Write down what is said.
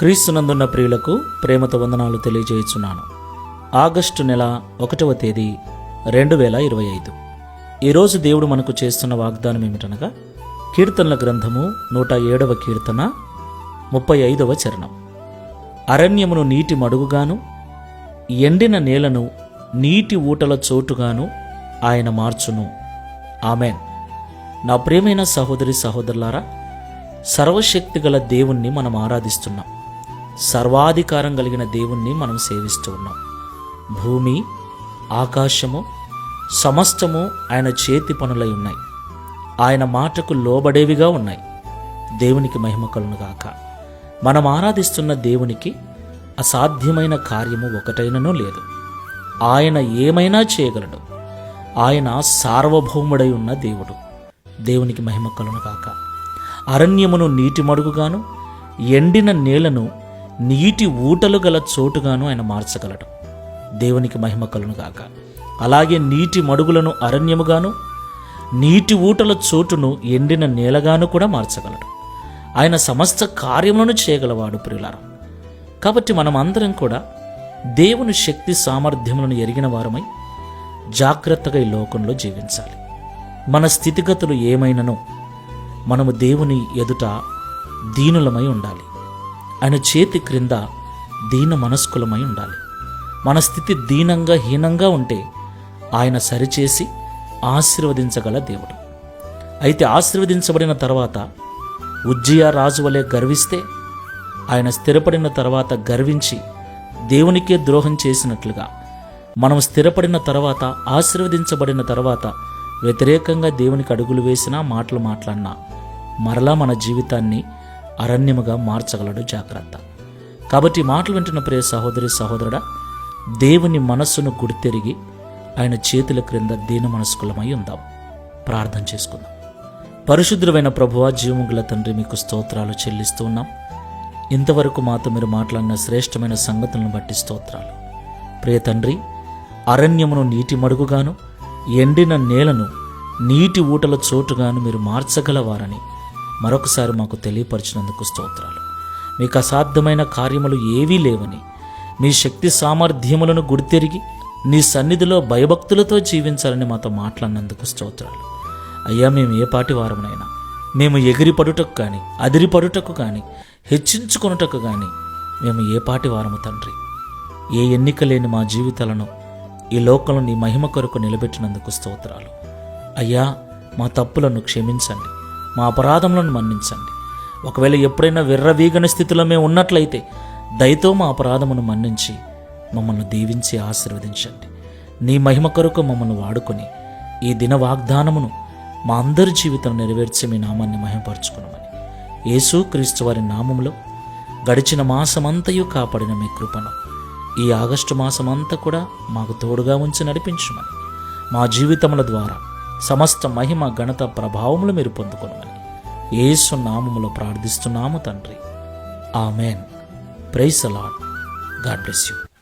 క్రీస్తునందున్న ప్రియులకు ప్రేమతో వందనాలు తెలియజేయుచున్నాను. ఆగస్టు నెల ఒకటవ తేదీ రెండు వేల ఇరవై ఐదు. ఈరోజు దేవుడు మనకు చేస్తున్న వాగ్దానం ఏమిటనగా కీర్తనల గ్రంథము నూట ఏడవ కీర్తన ముప్పై ఐదవ చరణం. అరణ్యమును నీటి మడుగుగాను ఎండిన నేలను నీటి ఊటల చోటుగాను ఆయన మార్చును. ఆమెన్. నా ప్రియమైన సహోదరి సహోదరులారా సర్వశక్తి గల దేవుణ్ణి మనం ఆరాధిస్తున్నాం. సర్వాధికారం కలిగిన దేవుణ్ణి మనం సేవిస్తూ ఉన్నాం. భూమి ఆకాశము సమస్తము ఆయన చేతి పనులై ఉన్నాయి. ఆయన మాటకు లోబడేవిగా ఉన్నాయి. దేవునికి మహిమ కలునుగాక మనం ఆరాధిస్తున్న దేవునికి అసాధ్యమైన కార్యము ఒకటైనను లేదు. ఆయన ఏమైనా చేయగలడు. ఆయన సార్వభౌముడై ఉన్న దేవుడు. దేవునికి మహిమ కలునుగాక అరణ్యమును నీటి మడుగుగాను ఎండిన నేలను నీటి ఊటలు గల చోటుగాను ఆయన మార్చగలడు. దేవునికి మహిమ కలునుగాక అలాగే నీటి మడుగులను అరణ్యముగాను నీటి ఊటల చోటును ఎండిన నేలగాను కూడా మార్చగలడు. ఆయన సమస్త కార్యములను చేయగలవాడు ప్రియులారం. కాబట్టి మనం అందరం కూడా దేవుని శక్తి సామర్థ్యములను ఎరిగిన వారమై జాగ్రత్తగా ఈ లోకంలో జీవించాలి. మన స్థితిగతులు ఏమైనను మనము దేవుని ఎదుట దీనులమై ఉండాలి. ఆయన చేతి క్రింద దీన మనస్కులమై ఉండాలి. మన స్థితి దీనంగా హీనంగా ఉంటే ఆయన సరిచేసి ఆశీర్వదించగల దేవుడు. అయితే ఆశీర్వదించబడిన తర్వాత ఉజ్జయ రాజు వలె గర్విస్తే ఆయన స్థిరపడిన తర్వాత గర్వించి దేవునికే ద్రోహం చేసినట్లుగా మనం స్థిరపడిన తర్వాత ఆశీర్వదించబడిన తర్వాత వ్యతిరేకంగా దేవునికి అడుగులు వేసినా మాటలు మాట్లాడినా మరలా మన జీవితాన్ని అరణ్యముగా మార్చగలడు జాగ్రత్త. కాబట్టి మాటలు వింటున్న ప్రియ సహోదరి సహోదరుడా దేవుని మనస్సును గుడితెరిగి ఆయన చేతుల క్రింద దీన మనస్కులమై ఉందాం. ప్రార్థన చేసుకుందాం. పరిశుద్ధుడైన ప్రభువ జీవముగల తండ్రి మీకు స్తోత్రాలు చెల్లిస్తూ ఉన్నాం. ఇంతవరకు మాతో మీరు మాట్లాడిన శ్రేష్టమైన సంగతులను బట్టి స్తోత్రాలు. ప్రియ తండ్రి అరణ్యమును నీటి మడుగుగాను ఎండిన నేలను నీటి ఊటల చోటుగాను మీరు మార్చగలవారని మరొకసారి మాకు తెలియపరిచినందుకు స్తోత్రాలు. మీకు అసాధ్యమైన కార్యములు ఏవీ లేవని మీ శక్తి సామర్థ్యములను గుర్తెరిగి నీ సన్నిధిలో భయభక్తులతో జీవించాలని మాతో మాట్లాడినందుకు స్తోత్రాలు. అయ్యా మేము ఏ పాటి వారమునైనా మేము ఎగిరిపడుటకు కానీ అదిరిపడుటకు కానీ హెచ్చించుకొనుటకు కానీ మేము ఏ పాటి వారము తండ్రి? ఏ ఎన్నిక లేని మా జీవితాలను ఈ లోకంలో నీ మహిమ కొరకు నిలబెట్టినందుకు స్తోత్రాలు. అయ్యా మా తప్పులను క్షమించండి. మా అపరాధములను మన్నించండి. ఒకవేళ ఎప్పుడైనా విర్రవీగని స్థితిలో మేము ఉన్నట్లయితే దయతో మా అపరాధమును మన్నించి మమ్మల్ని దీవించి ఆశీర్వదించండి. నీ మహిమ కొరకు మమ్మల్ని వాడుకొని ఈ దిన వాగ్దానమును మా అందరి జీవితం నెరవేర్చి మీ నామాన్ని మహిమపరచుకున్నామని యేసు క్రీస్తు వారి నామములో గడిచిన మాసమంతయు కాపాడిన మీ కృపను ఈ ఆగస్టు మాసమంతా కూడా మాకు తోడుగా ఉంచి నడిపించమని మా జీవితముల ద్వారా సమస్త మహిమ ఘనత ప్రభావములు మీరు పొందుకొనమని. యేసు నామములో ప్రార్థిస్తున్నాము తండ్రి. Amen. Praise the Lord God bless you.